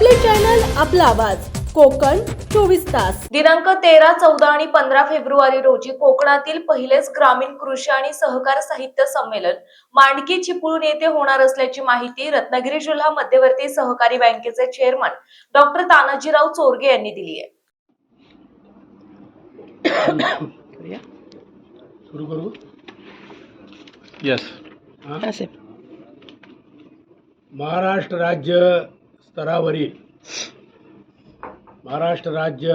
आपला आवाज. कोकण चोवीस तास. दिनांक तेरा चौदा आणि पंधरा फेब्रुवारी रोजी कोकणातील पहिलेच ग्रामीण कृषी आणि सहकार साहित्य संमेलन मांडकी चिपळूण येथे होणार असल्याची माहिती रत्नागिरी जिल्हा मध्यवर्ती सहकारी बँकेचे चेअरमन डॉक्टर तानाजीराव चोरगे यांनी दिली आहे. सुरू करू? येस? महाराष्ट्र राज्य स्तरावरील महाराष्ट्र राज्य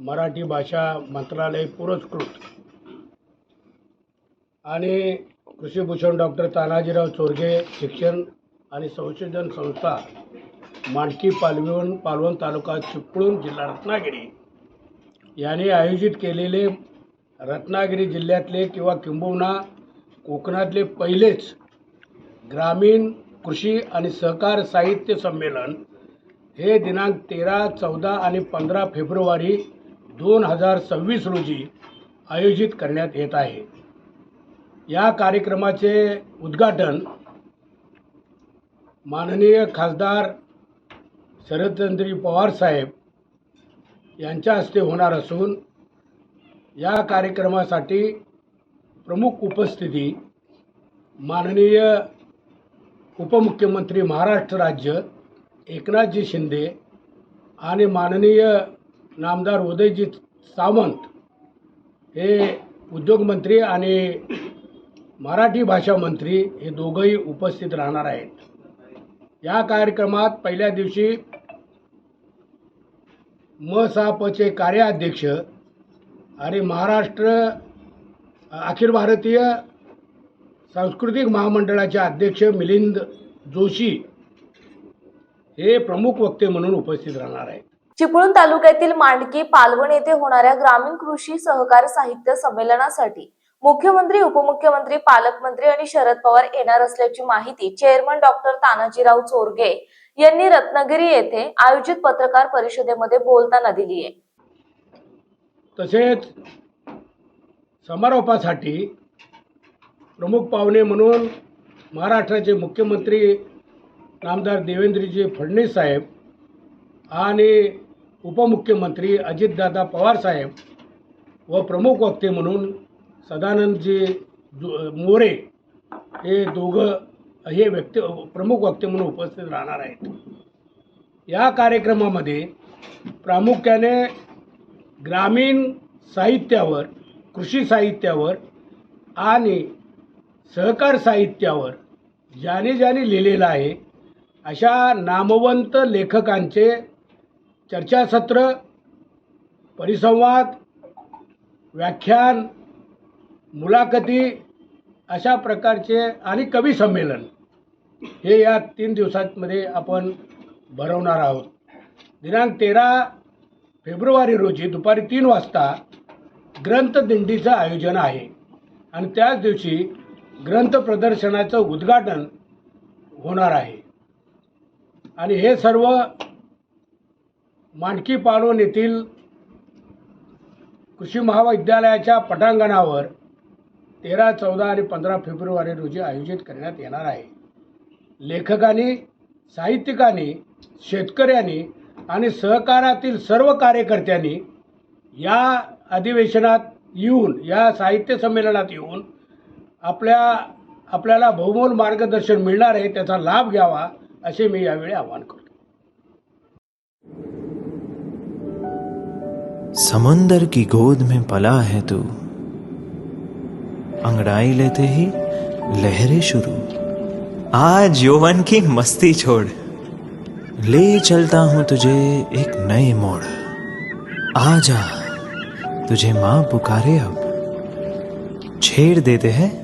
मराठी भाषा मंत्रालय पुरस्कृत. आणि कृषीभूषण डॉक्टर तानाजीराव चोरगे शिक्षण आणि संशोधन संस्था मांडकी पालवण पालवण तालुका चिपळूण जिल्हा रत्नागिरी यांनी आयोजित केलेले रत्नागिरी जिल्ह्यातले किंवा किंबहुना कोकणातले पहिलेच ग्रामीण कृषी आणि सहकार साहित्य संमेलन हे दिनांक तेरा चौदा आणि पंधरा फेब्रुवारी दोन हजार सव्वीस रोजी आयोजित करण्यात येत आहे. या कार्यक्रमाचे उद्घाटन माननीय खासदार शरदचंद्री पवार साहेब यांच्या हस्ते होणार असून या कार्यक्रमासाठी प्रमुख उपस्थिती माननीय उपमुख्यमंत्री महाराष्ट्र राज्य एकनाथजी शिंदे आणि माननीय नामदार उदयजी सावंत हे उद्योगमंत्री आणि मराठी भाषा मंत्री हे दोघंही उपस्थित राहणार आहेत. या कार्यक्रमात पहिल्या दिवशी मसापचे कार्याध्यक्ष आणि महाराष्ट्र अखिल भारतीय सांस्कृतिक महामंडळाचे अध्यक्ष मिलिंद जोशी हे प्रमुख वक्ते म्हणून उपस्थित राहणार आहेत. चिपळूण तालुक्यातील मांडकी पालवण येथे होणाऱ्या ग्रामीण कृषी सहकार साहित्य संमेलनासाठी मुख्यमंत्री उपमुख्यमंत्री पालकमंत्री आणि शरद पवार येणार असल्याची माहिती चेअरमन डॉक्टर तानाजीराव चोरगे यांनी रत्नागिरी येथे आयोजित पत्रकार परिषदेमध्ये बोलताना दिली आहे. तसेच समारोपासाठी प्रमुख पाहुणे म्हणून महाराष्ट्राचे मुख्यमंत्री नामदार देवेंद्रजी फडणवीस साहेब आणि उपमुख्यमंत्री अजितदादा पवार साहेब व प्रमुख वक्ते म्हणून सदानंदजी जो- मोरे हे दोघं हे व्यक्ती प्रमुख वक्ते म्हणून उपस्थित राहणार आहेत. या कार्यक्रमामध्ये प्रामुख्याने ग्रामीण साहित्यावर कृषी साहित्यावर आणि सहकार साहित्यावर ज्याने ज्याने लिहिलेलं आहे अशा नामवंत लेखकांचे चर्चासत्र परिसंवाद व्याख्यान मुलाखती अशा प्रकारचे आणि कवी संमेलन हे या तीन दिवसांमध्ये आपण भरवणार आहोत. दिनांक तेरा फेब्रुवारी रोजी दुपारी तीन वाजता ग्रंथदिंडीचं आयोजन आहे आणि त्याच दिवशी ग्रंथ प्रदर्शनाचं उद्घाटन होणार आहे. आणि हे सर्व मांडकी पालवण येथील कृषी महाविद्यालयाच्या पटांगणावर तेरा चौदा आणि पंधरा फेब्रुवारी रोजी आयोजित करण्यात येणार आहे. लेखकांनी साहित्यिकांनी शेतकऱ्यांनी आणि सहकारातील सर्व कार्यकर्त्यांनी या अधिवेशनात येऊन या साहित्य संमेलनात येऊन आपल्या, आपल्याला बहुमोल मार्गदर्शन मिळणार आहे, त्याचा लाभ घ्यावा, असे मी आवाहन करतो. समंदर की गोद में पला है तू। अंगड़ाई लेते ही लहरें शुरू। आज यौवन की मस्ती छोड़। ले चलता हूँ तुझे एक नए मोड़। आ जा तुझे माँ पुकारे अब। छेड़ देते हैं